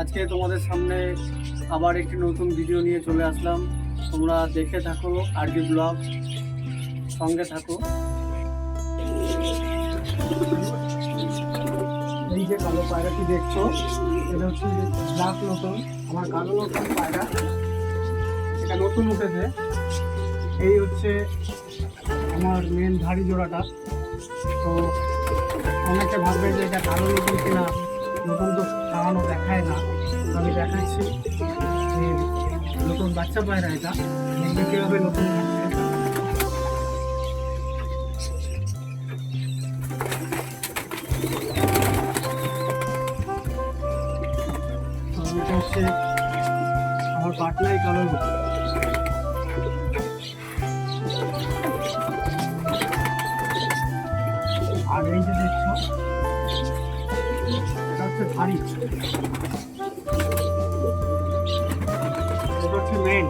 আজকে তোমাদের সামনে আবার একটি নতুন ভিডিও নিয়ে চলে আসলাম। তোমরা দেখে থাকো, আরবি ব্লগ সঙ্গে থাকো। এই যে কালো পায়রাটি দেখছ, এটা হচ্ছে ব্ল্যাক নতুন, আমার কালো নতুন পায়রা। এটা নতুন উঠেছে। এই হচ্ছে আমার মেন ধাড়ি জোড়াটা। তো অনেকে ভাববে যে এটা কালো নতুন কিনা, নতুন তো খাওয়ানো দেখায় না। আমি দেখাচ্ছি যে নতুন বাচ্চা পায়রা এটা। দেখবে কীভাবে নতুন এটা হচ্ছে আমার পাটনাই কালো আর এই যে হচ্ছে ধাড়ি এটা হচ্ছে মেন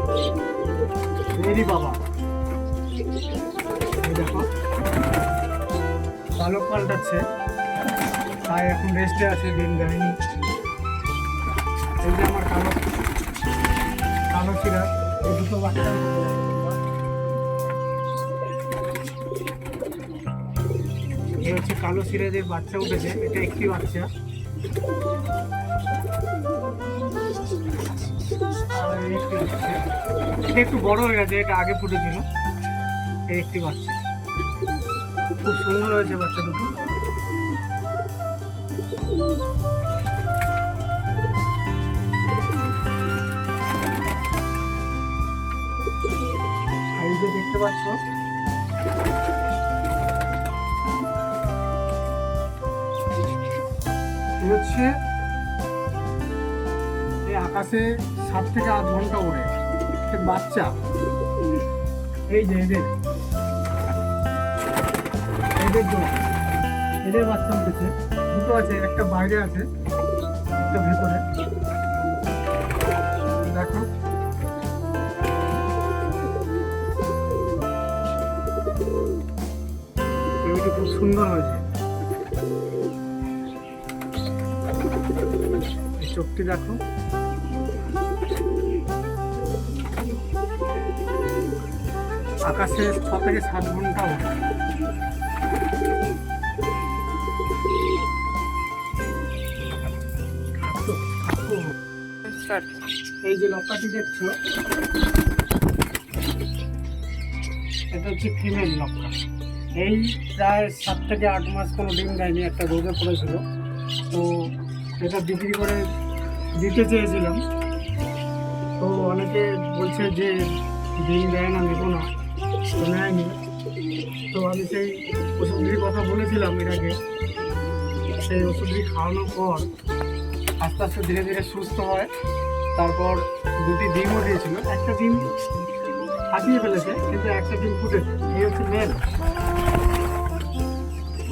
মেরি বাবা। দেখো। পাল্টাচ্ছে। তাই এখন রেস্টে আছে, দিন দেয়নি। এই যে আমার কালো কালো চিরা এই দুটো বাচ্চা। এই হচ্ছে কালো সিরাজের বাচ্চা উঠেছে, এটা একটি বাচ্চা। এটা একটু বড় হয়ে গেছে, এটা আগে ফুটেছিল। এই একটি বাচ্চা। খুব সুন্দর হয়েছে বাচ্চা দুটো। দেখতে পাচ্ছ। হচ্ছে এই আকাশে সাত থেকে আট ঘণ্টা ওড়ে। বাচ্চা। এই যে এদের। এদের জন্য এদের বাচ্চা উঠেছে। দুটো আছে, একটা বাইরে আছে, একটা ভেতরে। দেখো। খুব সুন্দর হয়েছে। চোখটি দেখো আকাশে ছ থেকে সাত ঘণ্টা। এই যে লক্কাটি দেখছ, এটা হচ্ছে ফিমেল লক্কা এই প্রায় সাত থেকে আট মাস কোনো ডিম দেয়নি, একটা রোগে পড়েছিল। তো এটা বিক্রি করে দিতে চেয়েছিলাম। তো অনেকে বলছে যে ডিম দেয় না, নেব না, তো নেয়নি। তো আমি সেই ওষুধটির কথা বলেছিলাম এর আগে। সেই ওষুধটি খাওয়ানোর পর আস্তে আস্তে ধীরে ধীরে সুস্থ হয়। তারপর দুটি ডিমও দিয়েছিল। একটা ডিম হাতিয়ে ফেলেছে, কিন্তু একটা ডিম ফুটেছে। এই হচ্ছে মেন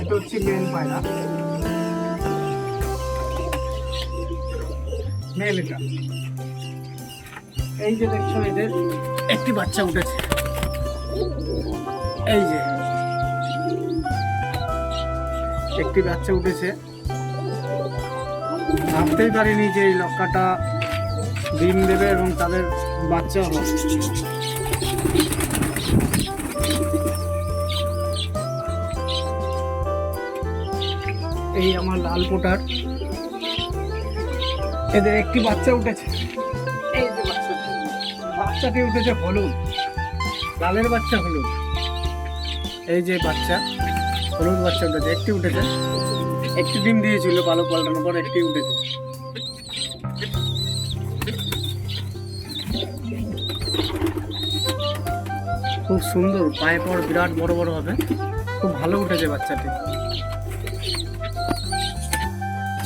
এটা হচ্ছে মেন পায়রা। মেল এটা এই যে দেখছ এদের। একটি বাচ্চা উঠেছে। এই যে। একটি বাচ্চা উঠেছে। ভাবতেই পারিনি যে এই লক্কাটা ডিম দেবে এবং তাদের বাচ্চা হবে। এই আমার লাল পোটার। এদের একটি বাচ্চা উঠেছে। এই যে বাচ্চা। বাচ্চাটি উঠেছে হলুদ। লালের বাচ্চা হলুদ। এই যে বাচ্চা হলুদ বাচ্চা উঠেছে। একটি উঠেছে। একটি ডিম দিয়েছিল পালক পাল্টানোর পর একটি উঠেছে। খুব সুন্দর পায়ে পর বিরাট বড় বড় হবে। খুব ভালো উঠেছে বাচ্চাটি।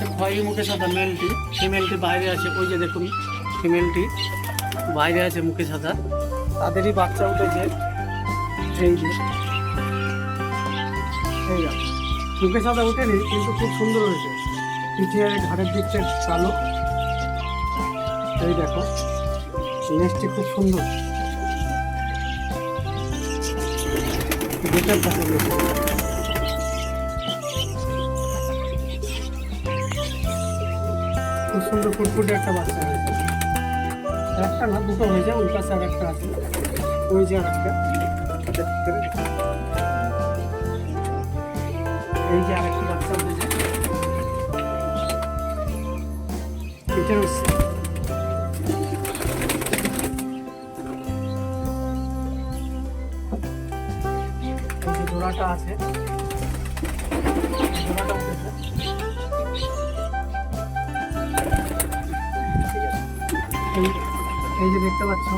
আচ্ছা খয়েরি মুখের সাদা মেলটি ফিমেলটি বাইরে আছে, ওই যে দেখুন ফিমেলটি বাইরে আছে মুখে সাদা। তাদেরই বাচ্চা উঠেছে। এই যে মুখে সাদা উঠেনি, কিন্তু খুব সুন্দর হয়েছে। পিঠে ঘাড়ের দিকটা কালো। এই দেখো নেসটি খুব সুন্দর। বেটার খুব সুন্দর ফুটফুটে একটা বাচ্চা হয়েছে। একটা না, দুটো হয়েছে, ওই পাশে আর একটা আছে। ওই যে আর একটা। এই যে আর একটা বাচ্চা এটা হচ্ছে জোড়াটা আছে। এই এই যে দেখতে পাচ্ছ,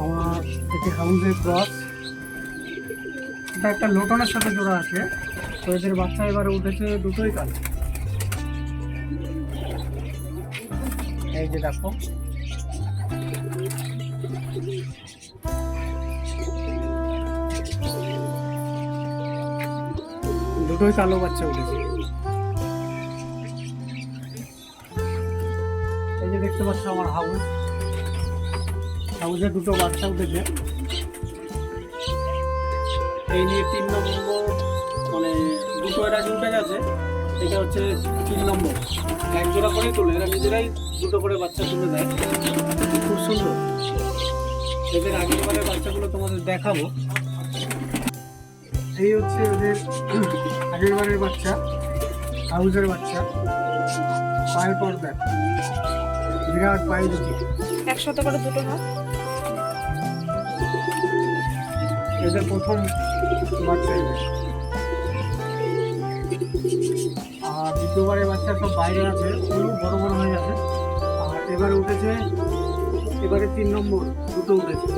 আমার এটি হাউসের ক্রস। এটা একটা লোটনের সাথে জোড়া আছে, তো এদের বাচ্চা এবারে উঠেছে দুটোই কালো। এই যে দেখো। দুটোই কালো বাচ্চা উঠেছে। দেখতে পাচ্ছ আমার হাউস হাউসে দুটো বাচ্চা উঠেছে। এই নিয়ে তিন নম্বর মানে দুটো এরা উঠে গেছে। এটা হচ্ছে তিন নম্বর। এক জোড়া করেই তোলে, এরা নিজেরাই দুটো করে বাচ্চা তুলে দেয়। খুব সুন্দর। এদের আগের বারের বাচ্চাগুলো তোমাদের দেখাবো। এই হচ্ছে ওদের আগের বারের বাচ্চা হাউসের বাচ্চা, পায়ের পর দেখ বিরাট পায়ে দুটি একসাথে করে দুটো হাত। এদের প্রথম বাচ্চা এদের আর দ্বিতীয়বারের বাচ্চা সব বাইরে আছে ওগুলো বড় বড় হয়ে গেছে। আর এবারে উঠেছে এবারে তিন নম্বর দুটো উঠেছে।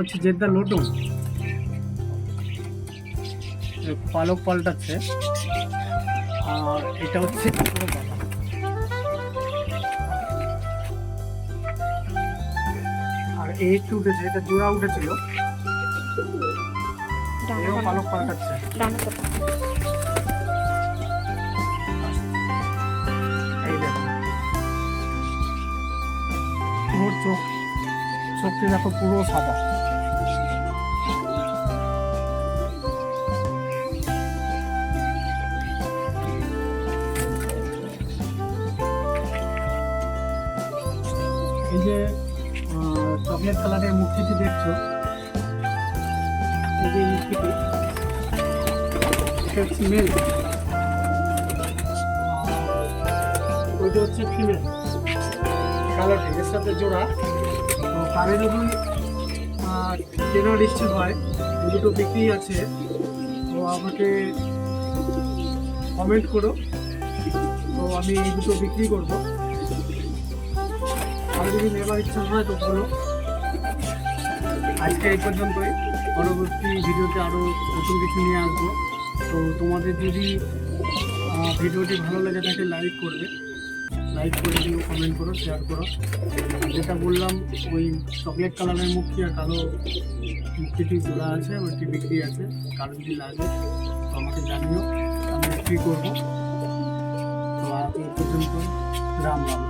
হচ্ছে জেদ্দা লোটন এ পালক পাল্টাচ্ছে। আর এটা হচ্ছে আর এই একটু উঠেছে এটা জোড়া উঠেছিল পালক পাল্টাচ্ছে। চোখ চোখটি দেখো পুরো সাদা। এই যে চকলেট কালারের মূর্তিটি দেখছ ওইটা হচ্ছে সাথে জোড়া। কেনার হয়। দুটো বিক্রি আছে। তো আমাকে কমেন্ট করো। তো আমি এই দুটো বিক্রি করব। আর যদি নেবার ইচ্ছা হয় তো বলো আজকে এই পর্যন্তই। পরবর্তী ভিডিওতে আরও নতুন কিছু নিয়ে আসব। তো তোমাদের যদি ভিডিওটি ভালো লেগে থাকে লাইক করবে। লাইক করে দিও কমেন্ট করো শেয়ার করো। যেটা বললাম, ওই চকলেট কালারের মুক্তি আর কালো মুক্তিটি জোড়া আছে ওইটি বিক্রি আছে কারও যদি লাগে, তো আমাকে জানিও। আমি বিক্রি করব। তো আজ এই পর্যন্ত রাম রাম।